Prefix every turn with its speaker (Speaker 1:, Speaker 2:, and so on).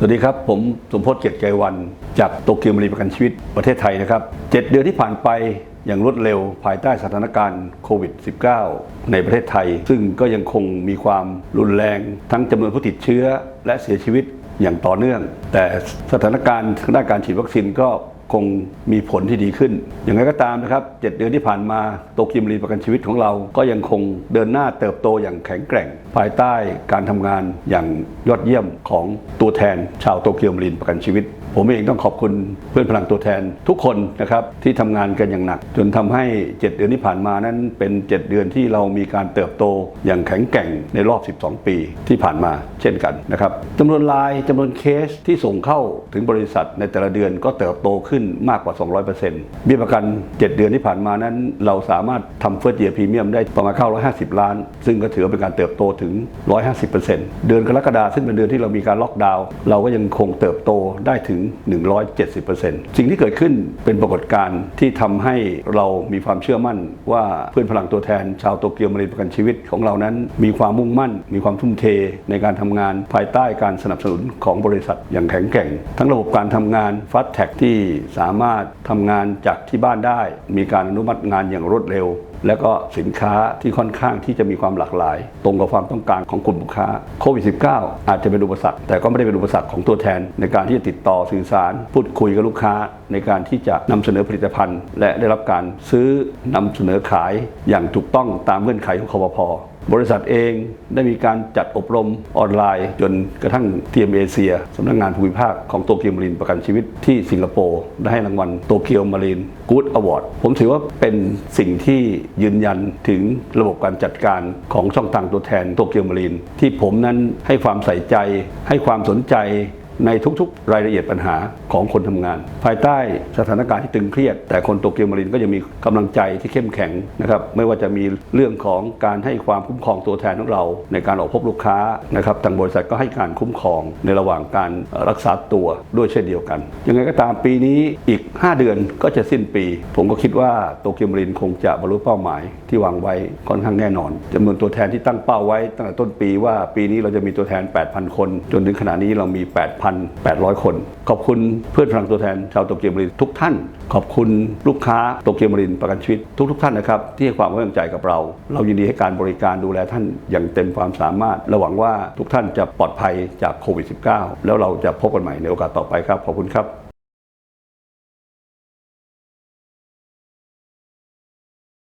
Speaker 1: สวัสดีครับ ผมสมพศเกียรติใจวัน จากโตเกียวมารีประกันชีวิตประเทศไทยนะครับ 7 เดือนที่ผ่านไปอย่างรวดเร็วภายใต้สถานการณ์โควิด -19 ในประเทศไทย ซึ่งก็ยังคงมีความรุนแรง ทั้งจำนวนผู้ติดเชื้อและเสียชีวิตอย่างต่อเนื่อง แต่สถานการณ์ทางด้านการฉีดวัคซีนก็ คงมีผลที่ดีขึ้น อย่างไรก็ตามนะครับ 7 เดือนที่ผ่านมาโตเกียวมารีประกันชีวิตของเรา ก็ยังคงเดินหน้าเติบโตอย่างแข็งแกร่ง ภายใต้การทำงานอย่างยอดเยี่ยมของตัวแทนชาวโตเกียวมารีประกันชีวิต ผมเองต้องขอบคุณเพื่อนพลังตัวแทนทุกคนนะครับที่ทำงานกันอย่างหนัก จนทำให้ 7 เดือนที่ผ่านมานั้นเป็น 7 เดือนที่เรามีการเติบโตอย่างแข็งแกร่งในรอบ 12 ปีที่ผ่านมาเช่นกันนะครับจำนวนรายจำนวนเคสที่ส่งเข้าถึงบริษัทในแต่ละเดือนก็เติบโตขึ้นมากกว่า 200%เบี้ยประกัน 7 เดือนที่ผ่านมานั้น เราสามารถทำเฟิร์สเยียร์พรีเมียมได้ประมาณ950 ล้าน ซึ่งก็ถือเป็นการเติบโตถึง 150%เดือนกรกฎาคมซึ่งเป็นเดือนที่เรามีการล็อกดาวน์เราก็ยังคงเติบโตได้ถึงง 170%สิ่งที่เกิดขึ้นเป็นปรากฏการณ์ที่ทำให้เรามีความเชื่อมั่นว่าเพื่อนพลังตัวแทน ชาวโตเกียวมารีประกันชีวิตของเรานั้น มีความมุ่งมั่น มีความทุ่มเทในการทำงานภายใต้การสนับสนุนของบริษัทอย่างแข็งแกร่ง ทั้งระบบการทำงานฟัสแท็กที่สามารถทำงานจากที่บ้านได้ มีการอนุมัติงานอย่างรวดเร็วและก็สินค้าที่ค่อนข้างที่จะมีความหลากหลาย ตรงกับความต้องการของกลุ่มลูกค้าโควิด -19 อาจจะเป็นอุปสรรคแต่ก็ไม่ได้เป็นอุปสรรคของตัวแทน ในการที่จะติดต่อสื่อสาร พูดคุยกับลูกค้า ในการที่จะนำเสนอผลิตภัณฑ์ และได้รับการซื้อนำเสนอขายอย่างถูกต้องตามเงื่อนไขของคอพพ บริษัทเองได้มีการจัดอบรมออนไลน์ จนกระทั่งทีมเอเชียสำนักงานภูมิภาคของโตเกียวมารีนประกันชีวิตที่สิงคโปร์ได้ให้รางวัลโตเกียวมารีนกู๊ดอวอร์ดผมถือว่าเป็นสิ่งที่ยืนยันถึงระบบการจัดการของช่องทางตัวแทนโตเกียวมารีนที่ผมนั้นให้ความใส่ใจให้ความสนใจ ในทุกๆ รายละเอียดปัญหาของคนทำงาน ภายใต้สถานการณ์ที่ตึงเครียด แต่คนโตเกียวมารินก็ยังมีกำลังใจที่เข้มแข็งนะครับไม่ว่าจะมีเรื่องของการให้ความคุ้มครองตัวแทนของเรา ในการออกพบลูกค้านะครับทางบริษัทก็ให้การคุ้มครองในระหว่างการรักษาตัวด้วยเช่นเดียวกันยังไงก็ตามปีนี้อีก 5 เดือนก็จะสิ้นปี ผมก็คิดว่าโตเกียวมารินคงจะบรรลุเป้าหมายที่วางไว้ค่อนข้างแน่นอนจำนวนตัวแทนที่ตั้งเป้าไว้ตั้งแต่ต้นปีว่าปีนี้เราจะมีตัวแทน 8,000 คน จนถึงขณะนี้เรามี8,800 คน ขอบคุณเพื่อนพลังตัวแทนชาวโตเกียวมารินทุกท่าน ขอบคุณลูกค้าโตเกียวมารินประกันชีวิตทุกๆท่านนะครับที่ให้ความไว้วางใจกับเรา เรายินดีให้การบริการดูแลท่านอย่างเต็มความสามารถระหวังว่าทุกท่านจะปลอดภัยจากโควิด -19 แล้วเราจะพบกันใหม่ในโอกาสต่อไปครับ ขอบคุณครับ